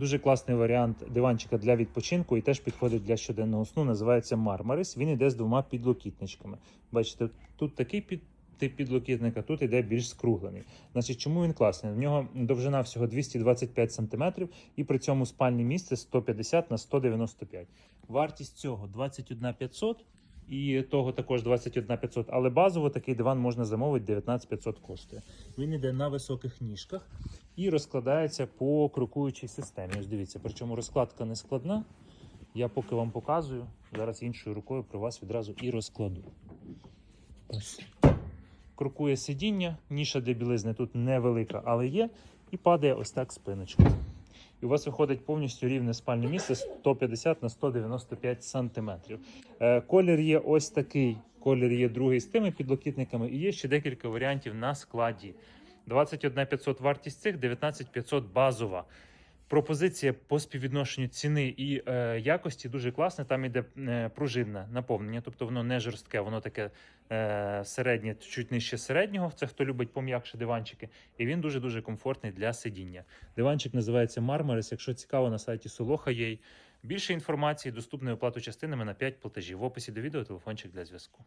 Дуже класний варіант диванчика для відпочинку і теж підходить для щоденного сну. Називається Мармарис. Він йде з двома підлокітничками. Бачите, тут такий під. Тип підлокітника тут іде більш скруглений. Значить, чому він класний? В нього довжина всього 225 см і при цьому спальне місце 150 на 195. Вартість цього 21 500 і того також 21 500, але базово такий диван можна замовити 19 500 коштує. Він іде на високих ніжках і розкладається по крокуючій системі. Ось дивіться, причому розкладка не складна. Я поки вам показую, зараз іншою рукою при вас відразу і розкладу. Ось. Крокує сидіння, ніша для білизни тут невелика, але є, і падає ось так спиночкою. І у вас виходить повністю рівне спальне місце 150 на 195 сантиметрів. Е, колір є ось такий. Колір є другий з тими підлокітниками, і є ще декілька варіантів на складі. 21 500 вартість цих, 19 500 базова. Пропозиція по співвідношенню ціни і е, якості дуже класна. Там іде е, пружинне наповнення, тобто воно не жорстке, воно таке е, середнє, чуть нижче середнього. Це хто любить пом'якше диванчики. І він дуже дуже комфортний для сидіння. Диванчик називається Мармарис. Якщо цікаво, на сайті Солоха є. Більше інформації доступної оплату частинами на 5 платежів. В описі до відео телефончик для зв'язку.